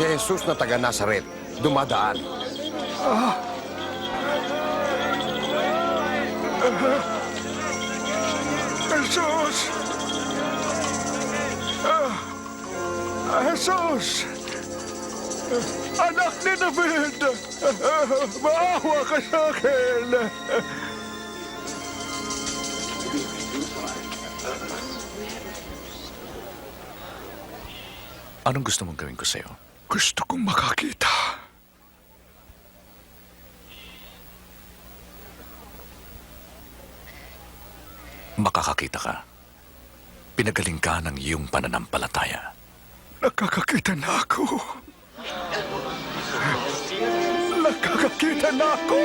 Si Jesus na taga Nazaret, dumadaan. Jesus! Ah, Jesus! Anak ni David! Maawa ka sa akin! Anong gusto mong gawin ko sa'yo? Gusto kong makakita. Makakakita ka. Pinagaling ka ng iyong pananampalataya. Nakakakita na ako. Nakakakita na ako!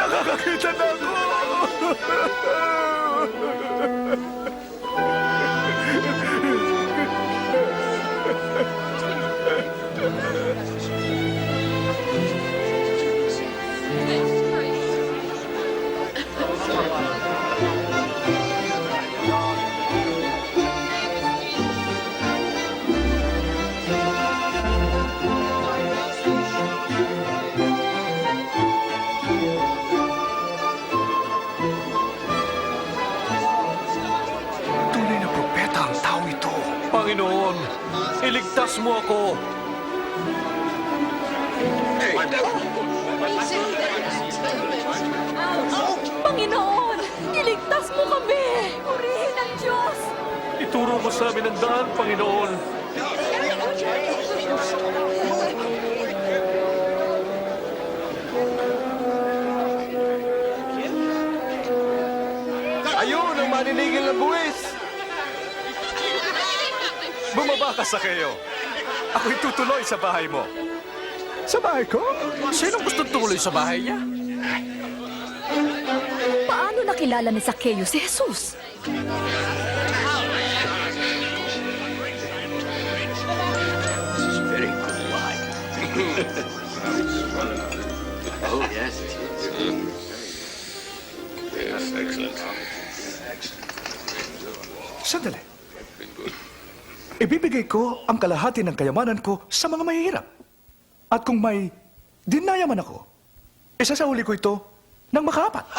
Nakakakita na ako! Iligtas mo ako. Panginoon, iligtas mo kami! Purihin ang Diyos! Ituro mo sa amin ang daan, Panginoon. Ayun ang maninigil ng buwis! Bumaba ka sa kayo. Ako'y tutuloy sa bahay mo. Sa bahay ko? Sinong gusto tumuloy sa bahay niya? Paano nakilala ni Zacchaeus si Jesus? Oh, yes, it is. Yes, excellent. Sandali. Ibibigay ko ang kalahati ng kayamanan ko sa mga mahihirap. At kung may dinayaman ako, isasauli ko ito ng makaapat.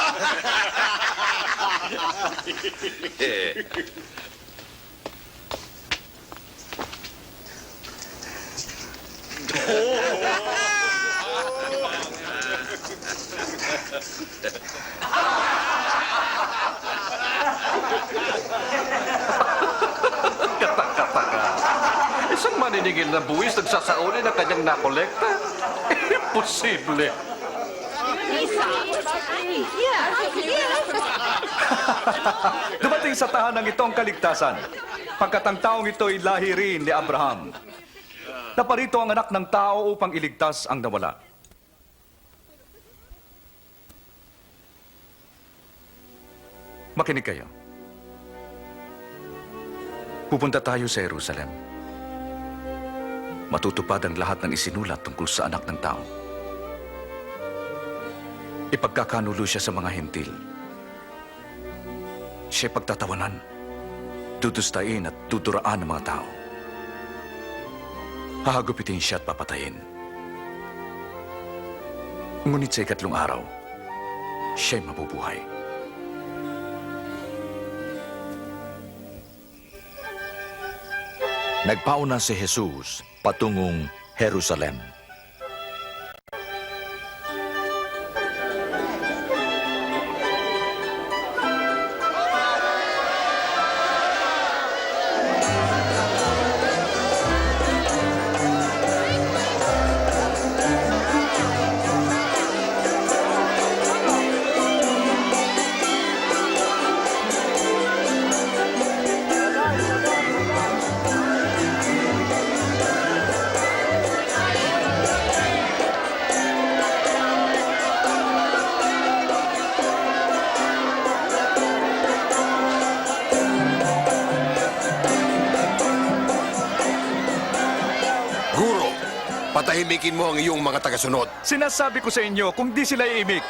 Katak-kataka. Isang maninigil na buwis nagsasauli ng kanyang nakolekta? Imposible. Dumating sa tahanang ito ang kaligtasan. Pagkat ang taong ito'y lahi rin ni Abraham. Naparito ang anak ng tao upang iligtas ang nawala. Makinig kayo. Pupunta tayo sa Jerusalem. Matutupad ang lahat ng isinulat tungkol sa anak ng tao. Ipagkakanulo siya sa mga hentil. Siya pagtatawanan, dudustain at tuturaan ng mga tao. Hahagupitin siya at papatayin. Ngunit sa ikatlong araw, siya'y mabubuhay. Nagpauna si Jesus patungong Jerusalem. Patahimikin mo ang iyong mga tagasunod. Sinasabi ko sa inyo, kung di sila iimik,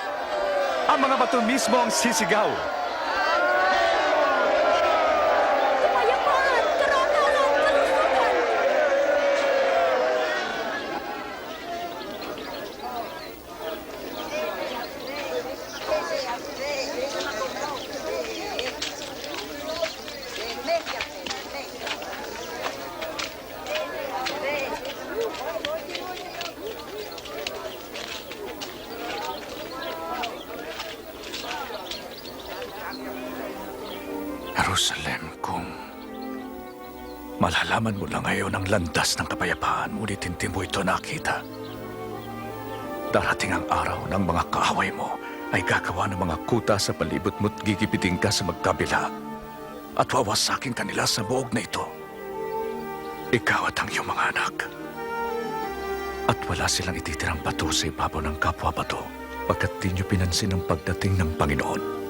ang mga bato mismo ang sisigaw. Jerusalem, kung malalaman mo lang ngayon ang landas ng kapayapaan, ngunit hindi mo ito nakita. Darating ang araw ng mga kaaway mo ay gagawa ng mga kuta sa palibot mo't gigipiting ka sa magkabila at wawasakin kanila sa buog na ito. Ikaw at ang iyong mga anak. At wala silang ititirang bato sa ibabaw ng kapwa bato pagkat di niyo pinansin ang pagdating ng Panginoon.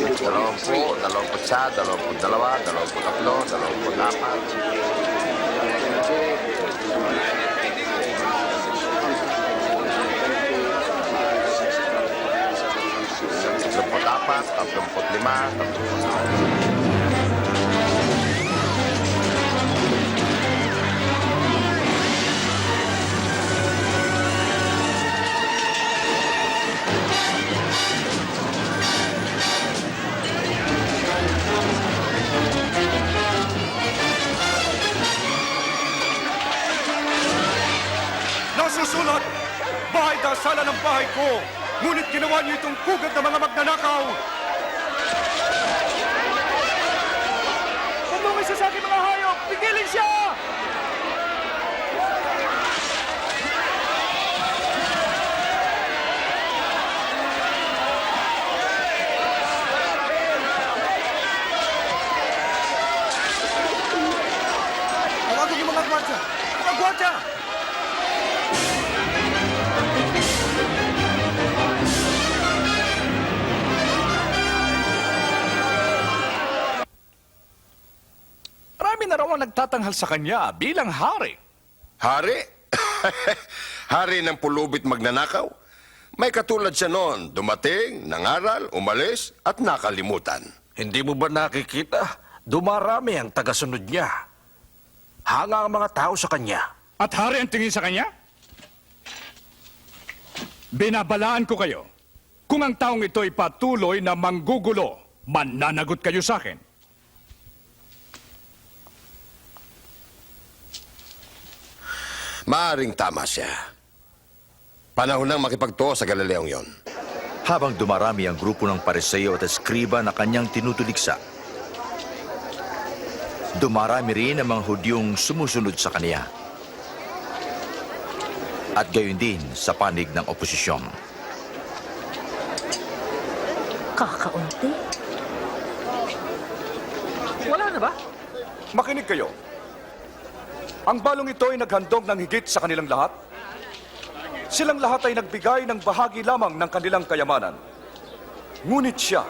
Dalawampu, dalawamput isa, dalawamput dalawa, dalawamput tatlo, dalawamput apat. Tatlumput apat, tatlumput lima, tatlumput Dasala ng bahay ko! Ngunit ginawa niyo itong pugad ng mga magnanakaw! Pumungay siya sa aking mga hayop! Pigilin siya! Tawagin yung mga gwardya! Mga gwardya! Nagtatanghal sa kanya bilang hari. Hari? Hari ng pulubit magnanakaw? May katulad siya noon, dumating, nangaral, umalis, at nakalimutan. Hindi mo ba nakikita? Dumarami ang tagasunod niya. Hanga ang mga tao sa kanya. At hari ang tingin sa kanya? Binabalaan ko kayo. Kung ang taong ito ay patuloy na manggugulo, mananagot kayo sa akin. Maaring tama siya. Panahon nang makipagtuo sa Galileong yon. Habang dumarami ang grupo ng pariseo at eskriba na kanyang tinutuligsa, dumarami rin ang mga Hudyong sumusunod sa kanya. At gayon din sa panig ng oposisyon. Kakaunti. Wala na ba? Makinig kayo. Ang balong ito ay naghandog ng higit sa kanilang lahat. Silang lahat ay nagbigay ng bahagi lamang ng kanilang kayamanan. Ngunit siya,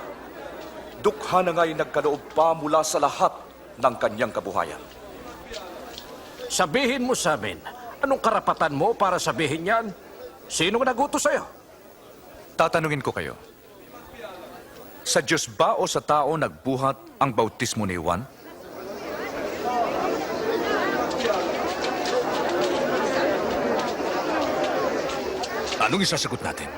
dukha na nga'y nagkaloob pa mula sa lahat ng kanyang kabuhayan. Sabihin mo sa amin, anong karapatan mo para sabihin yan? Sinong nagutos sa'yo? Tatanungin ko kayo. Sa Diyos ba o sa tao nagbuhat ang bautismo ni Juan? Anong isasagot natin?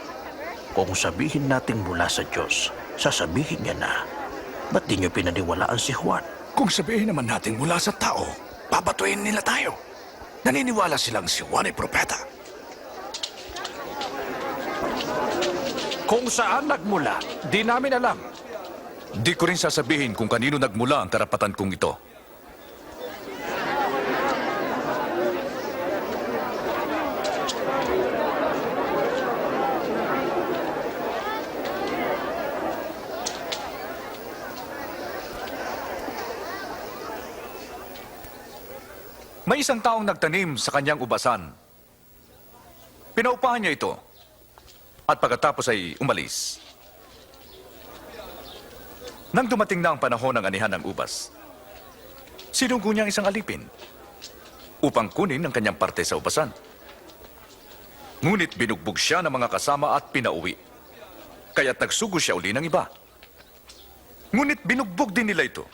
Kung sabihin natin mula sa Diyos, sasabihin niya na, ba't di niyo pinaniwalaan si Juan? Kung sabihin naman natin mula sa tao, babatuin nila tayo. Naniniwala silang si Juan ay propeta. Kung saan nagmula, di namin alam. Di ko rin sasabihin kung kanino nagmula ang karapatan kong ito. Isang taong nagtanim sa kanyang ubasan. Pinaupahan niya ito. At pagkatapos ay umalis. Nang dumating na ang panahon ng anihan ng ubas, sinunggo niya ang isang alipin upang kunin ang kanyang parte sa ubasan. Ngunit binugbog siya ng mga kasama at pinauwi. Kaya't nagsugo siya uli ng iba. Ngunit binugbog din nila ito.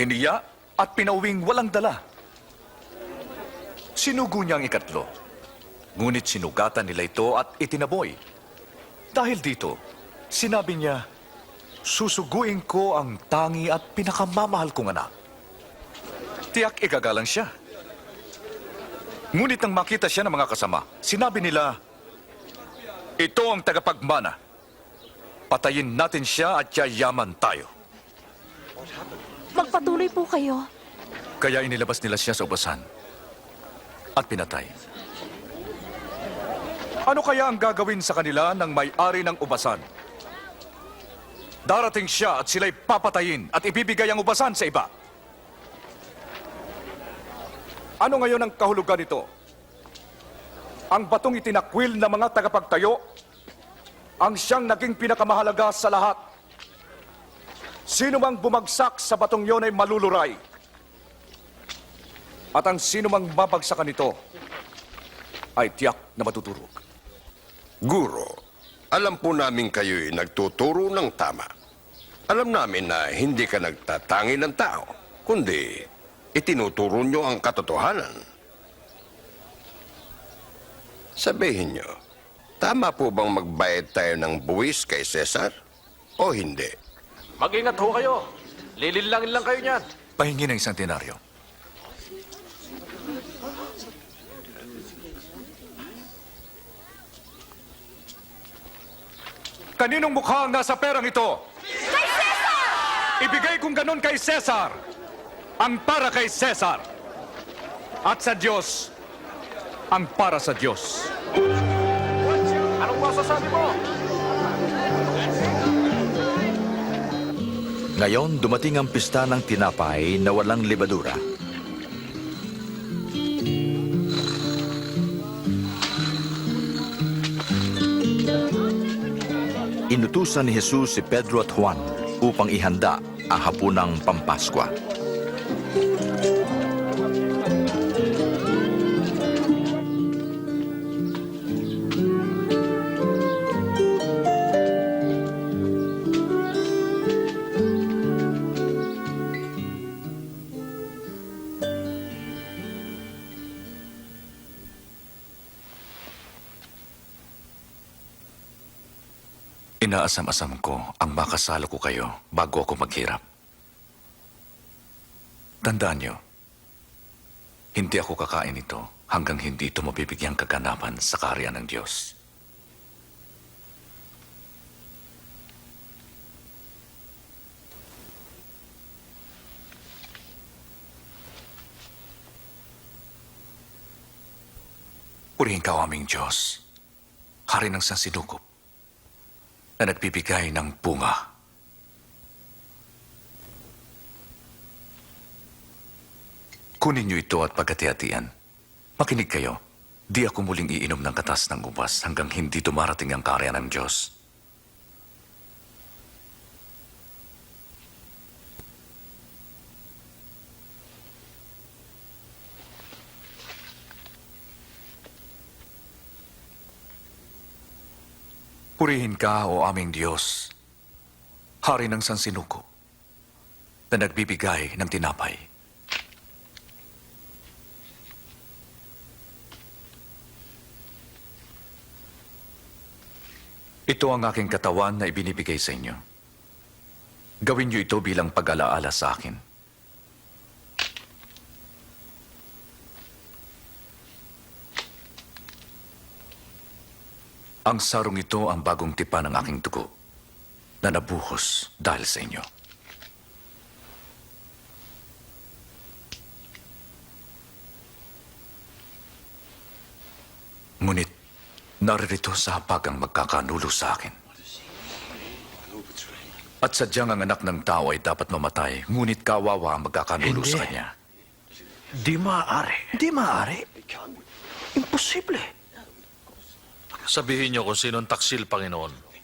Hiniya at pinauwing walang dala. Sinugo niya ang ikatlo. Ngunit sinugatan nila ito at itinaboy. Dahil dito, sinabi niya, Susuguin ko ang tangi at pinakamamahal kong anak. Tiyak ikagalang siya. Ngunit nang makita siya ng mga kasama, sinabi nila, Ito ang tagapagmana. Patayin natin siya at yayaman tayo. Magpatuloy po kayo. Kaya inilabas nila siya sa ubasan at pinatay. Ano kaya ang gagawin sa kanila ng may-ari ng ubasan? Darating siya at sila'y papatayin at ibibigay ang ubasan sa iba. Ano ngayon ang kahulugan nito? Ang batong itinakwil ng mga tagapagtayo ang siyang naging pinakamahalaga sa lahat. Sino mang bumagsak sa batong yon ay maluluray. At ang sino mang mabagsakan nito ay tiyak na matuturog. Guro, alam po namin kayo'y nagtuturo ng tama. Alam namin na hindi ka nagtatangi ng tao, kundi itinuturo nyo ang katotohanan. Sabihin nyo, tama po bang magbayad tayo ng buwis kay Cesar o hindi? Mag-ingat ho kayo. Lililangin lang kayo niyan. Pahingi ng isang denaryo. Kaninong mukha ang nasa perang ito? Kay Cesar! Ibigay kong ganun kay Cesar. Ang para kay Cesar. At sa Diyos, ang para sa Diyos. Anong masasabi mo? Ngayon, dumating ang pista ng tinapay na walang libadura. Inutusan ni Jesus si Pedro at Juan upang ihanda ang hapunang Pampaskwa. Inaasam-asam ko ang makasalo ko kayo bago ako maghirap. Tandaan niyo, hindi ako kakain ito hanggang hindi ito mabibigyang kaganapan sa karya ng Diyos. Purihin ka, aming Diyos, Hari ng Sansinukob, na nagbibigay ng bunga. Kunin niyo ito at pagkati-hatian. Makinig kayo. Di ako muling iinom ng katas ng ubas hanggang hindi dumarating ang karya ng Diyos. Purihin ka, o aming Diyos, Hari ng Sansinuko, na nagbibigay ng tinapay. Ito ang aking katawan na ibinibigay sa inyo. Gawin niyo ito bilang pag-alaala sa akin. Ang sarong ito ang bagong tipa ng aking dugo na nabuhos dahil sa inyo. Ngunit naririto sa hapag ang magkakanulo sa akin. At sadyang ang anak ng tao ay dapat mamatay, ngunit kawawa ang magkakanulo Hindi. sa kanya. Di maaari. Di maaari. Imposible. Sabihin niyo kung sinong taksil, Panginoon.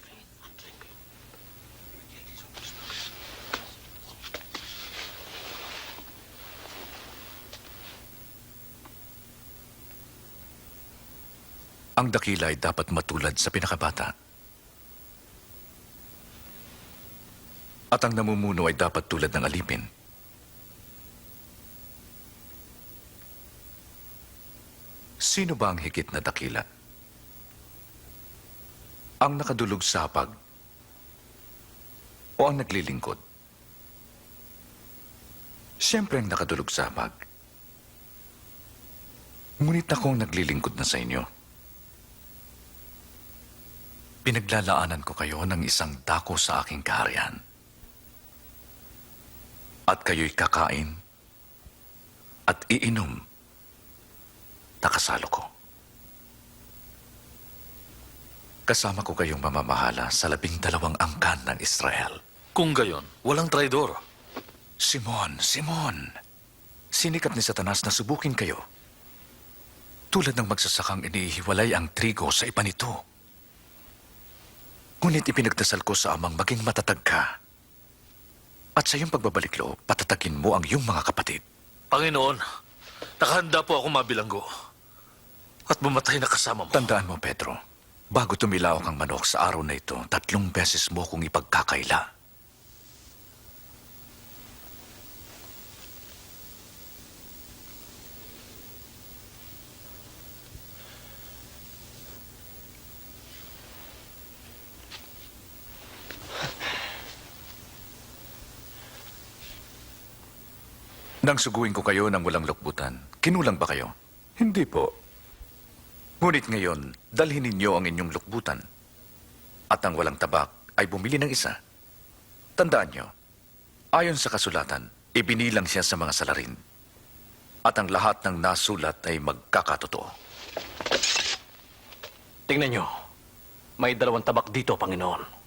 Ang dakila ay dapat matulad sa pinakabata. At ang namumuno ay dapat tulad ng alipin. Sino ba ang higit na dakila? Ang nakadulog sa hapag o ang naglilingkod? Siyempre ang nakadulog sa hapag. Ngunit akong naglilingkod na sa inyo. Pinaglalaanan ko kayo ng isang dako sa aking kaharian. At kayo'y kakain at iinom nakasalo ko. Kasama ko kayong mamamahala sa labing dalawang angkan ng Israel. Kung gayon, walang traidor. Simon, Simon, sinikap ni Satanas na subukin kayo. Tulad ng magsasakang inihiwalay ang trigo sa iba nito. Ngunit ipinagdasal ko sa amang maging matatag ka. At sa iyong pagbabalik loob, patatagin mo ang iyong mga kapatid. Panginoon, nakahanda po ako mabilanggo. At bumatay na kasama mo. Tandaan mo, Pedro, bago tumilaok ang manok sa araw na ito, tatlong beses mo kong ipagkakaila. Nang suguin ko kayo ng walang lukbutan, kinulang ba kayo? Hindi po. Ngunit ngayon, dalhin ninyo ang inyong lukbutan. At ang walang tabak ay bumili ng isa. Tandaan nyo, ayon sa kasulatan, ibinilang siya sa mga salarin. At ang lahat ng nasulat ay magkakatotoo. Tingnan nyo. May dalawang tabak dito, Panginoon.